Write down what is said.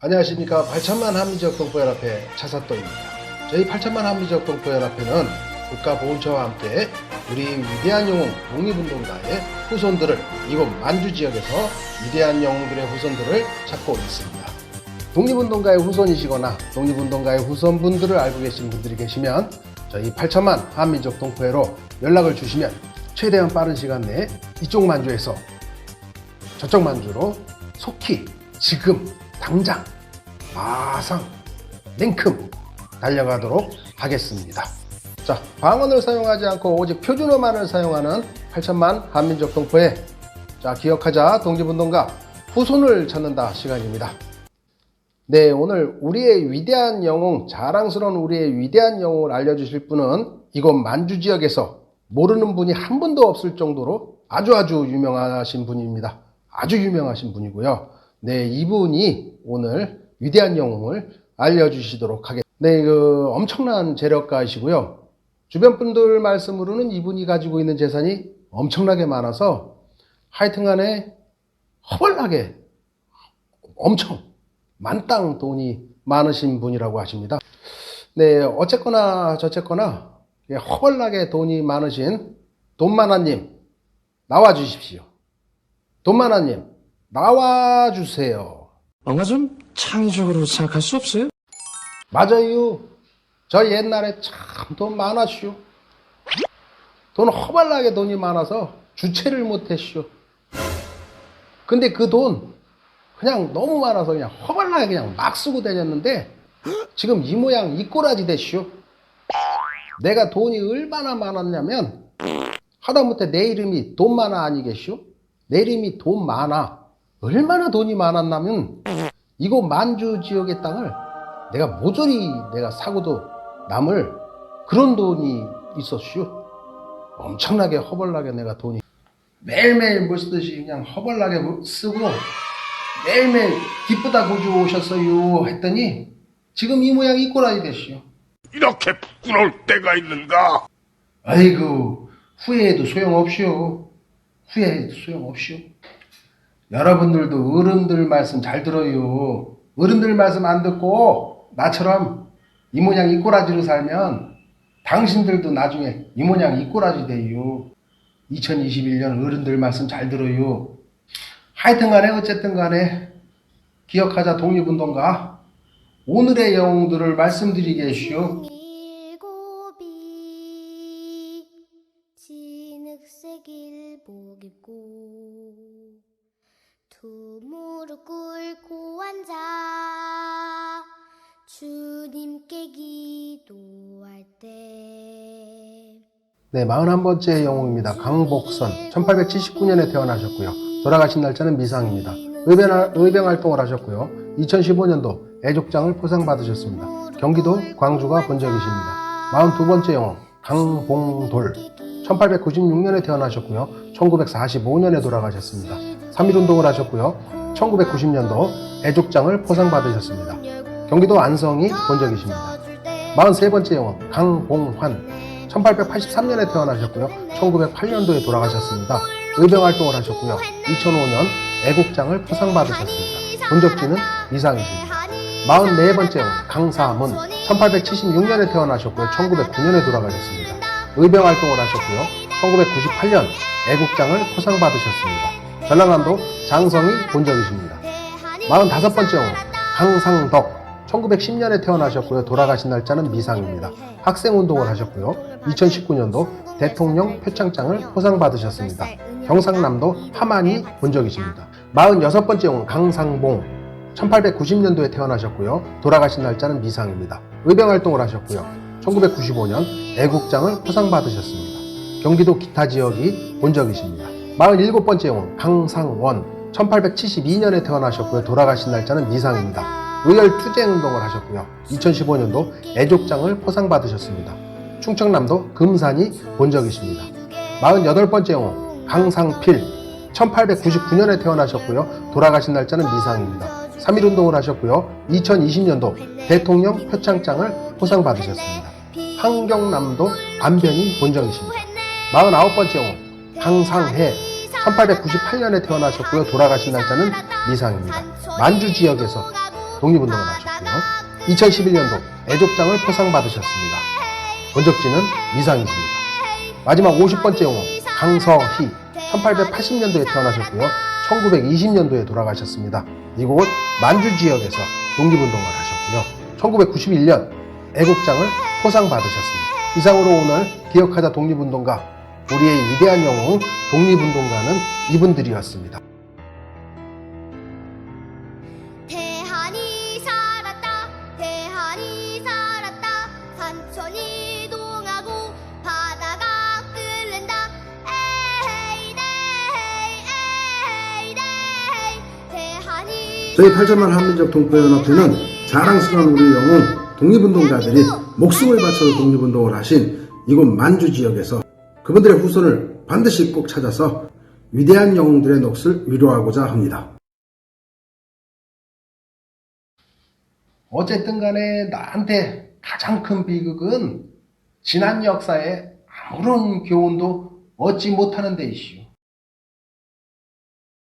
안녕하십니까 8천만 한미지역 동포연합회 차사또입니다. 저희 8천만 한미지역 동포연합회는 국가보훈처와 함께 우리 위대한 영웅 독립운동가의 후손들을 이곳 만주 지역에서 위대한 영웅들의 후손들을 찾고 있습니다. 독립운동가의 후손이시거나 독립운동가의 후손분들을 알고 계신 분들이 계시면 저희 8천만 한민족 동포회로 연락을 주시면 최대한 빠른 시간 내에 이쪽 만주에서 저쪽 만주로 속히 지금 당장 마상 냉큼 달려가도록 하겠습니다. 자, 방언을 사용하지 않고 오직 표준어만을 사용하는 8천만 한민족 동포회 자, 기억하자 독립운동가 후손을 찾는다 시간입니다. 네, 오늘 우리의 위대한 영웅, 자랑스러운 우리의 위대한 영웅을 알려주실 분은 이곳 만주 지역에서 모르는 분이 한 분도 없을 정도로 아주 아주 유명하신 분입니다. 아주 유명하신 분이고요. 네, 이분이 오늘 위대한 영웅을 알려주시도록 하겠습니다. 네, 그 엄청난 재력가이시고요. 주변 분들 말씀으로는 이분이 가지고 있는 재산이 엄청나게 많아서 하여튼간에 허벌나게 엄청 만땅 돈이 많으신 분이라고 하십니다. 네, 어쨌거나 저쨌거나 예, 허벌나게 돈이 많으신 돈만화님 나와 주십시오. 돈만화님 나와 주세요. 뭔가 좀 창의적으로 생각할 수 없어요? 맞아요. 저 옛날에 참 돈 많았슈. 돈 허벌나게 돈이 많아서 주체를 못했슈. 근데 그 돈 그냥 너무 많아서 그냥 허벌나게 그냥 막 쓰고 다녔는데 지금 이 모양 이 꼬라지 됐슈. 내가 돈이 얼마나 많았냐면 하다못해 내 이름이 돈 많아 아니겠슈? 내 이름이 돈 많아. 얼마나 돈이 많았냐면 이곳 만주 지역의 땅을 내가 모조리 내가 사고도 남을 그런 돈이 있었슈. 엄청나게 허벌나게 내가 돈이 매일매일 멋있듯이 그냥 허벌나게 쓰고 매일매일 기쁘다 고주 오셨어요 했더니 지금 이 모양 이 꼴아이 됐슈. 이렇게 부끄러울 때가 있는가? 아이고 후회해도 소용없시오. 후회해도 소용없시오. 여러분들도 어른들 말씀 잘 들어요. 어른들 말씀 안 듣고 나처럼 이 모양 이 꼬라지로 살면 당신들도 나중에 이 모양 이 꼬라지 돼요. 2021년 어른들 말씀 잘 들어요. 하여튼 간에 어쨌든 간에 기억하자 독립운동가 오늘의 영웅들을 말씀드리겠슈. 진흙색 일복 입고 두 무릎 꿇고 앉아 주님께 기도할 때 네, 41번째 영웅입니다. 강복선. 1879년에 태어나셨고요. 돌아가신 날짜는 미상입니다. 의병, 의병 활동을 하셨고요. 2015년도 애족장을 포상받으셨습니다. 경기도 광주가 본적이십니다. 42번째 영웅 강봉돌. 1896년에 태어나셨고요. 1945년에 돌아가셨습니다. 3.1운동을 하셨고요. 1990년도 애족장을 포상받으셨습니다. 경기도 안성이 본적이십니다. 43번째 영웅 강봉환. 1883년에 태어나셨고요. 1908년도에 돌아가셨습니다. 의병 활동을 하셨고요. 2005년 애국장을 포상받으셨습니다. 본적지는 이상이십니다. 44번째 영웅 강사문. 1876년에 태어나셨고요. 1909년에 돌아가셨습니다. 의병 활동을 하셨고요. 1998년 애국장을 포상받으셨습니다. 전라남도 장성이 본적이십니다. 45번째 영웅 강상덕 1910년에 태어나셨고요. 돌아가신 날짜는 미상입니다. 학생운동을 하셨고요. 2019년도 대통령 표창장을 포상받으셨습니다. 경상남도 함안이 본적이십니다. 46번째 영웅 강상봉 1890년도에 태어나셨고요. 돌아가신 날짜는 미상입니다. 의병 활동을 하셨고요. 1995년 애국장을 포상받으셨습니다. 경기도 기타 지역이 본적이십니다. 47번째 영웅 강상원 1872년에 태어나셨고요. 돌아가신 날짜는 미상입니다. 의열 투쟁 운동을 하셨고요. 2015년도 애족장을 포상받으셨습니다. 충청남도 금산이 본적이십니다. 48번째 영웅 강상필 1899년에 태어나셨고요. 돌아가신 날짜는 미상입니다. 3.1 운동을 하셨고요. 2020년도 대통령 표창장을 포상받으셨습니다. 환경남도 안변이 본적이십니다. 49번째 영웅 강상해 1898년에 태어나셨고요. 돌아가신 날짜는 미상입니다. 만주 지역에서 독립운동을 하셨고요. 2011년도 애족장을 포상받으셨습니다. 원적지는 미상이십니다. 마지막 50번째 영웅 강서희 1880년도에 태어나셨고요. 1920년도에 돌아가셨습니다. 이곳 만주 지역에서 독립운동을 하셨고요. 1991년 애국장을 포상받으셨습니다. 이상으로 오늘 기억하자 독립운동가 우리의 위대한 영웅 독립운동가는 이분들이었습니다. 대한이 살았다 대한이 살았다. 산천이 이동하고 바다가 끓는다. 에이 데이 에이 데이. 대한이 저희 8천만 한민족 동포연합회는 자랑스러운 우리 영웅 독립운동가들이 목숨을 바쳐서 독립운동을 하신 이곳 만주 지역에서 그분들의 후손을 반드시 꼭 찾아서 위대한 영웅들의 넋을 위로하고자 합니다. 어쨌든 간에 나한테 가장 큰 비극은 지난 역사에 아무런 교훈도 얻지 못하는 데 이슈.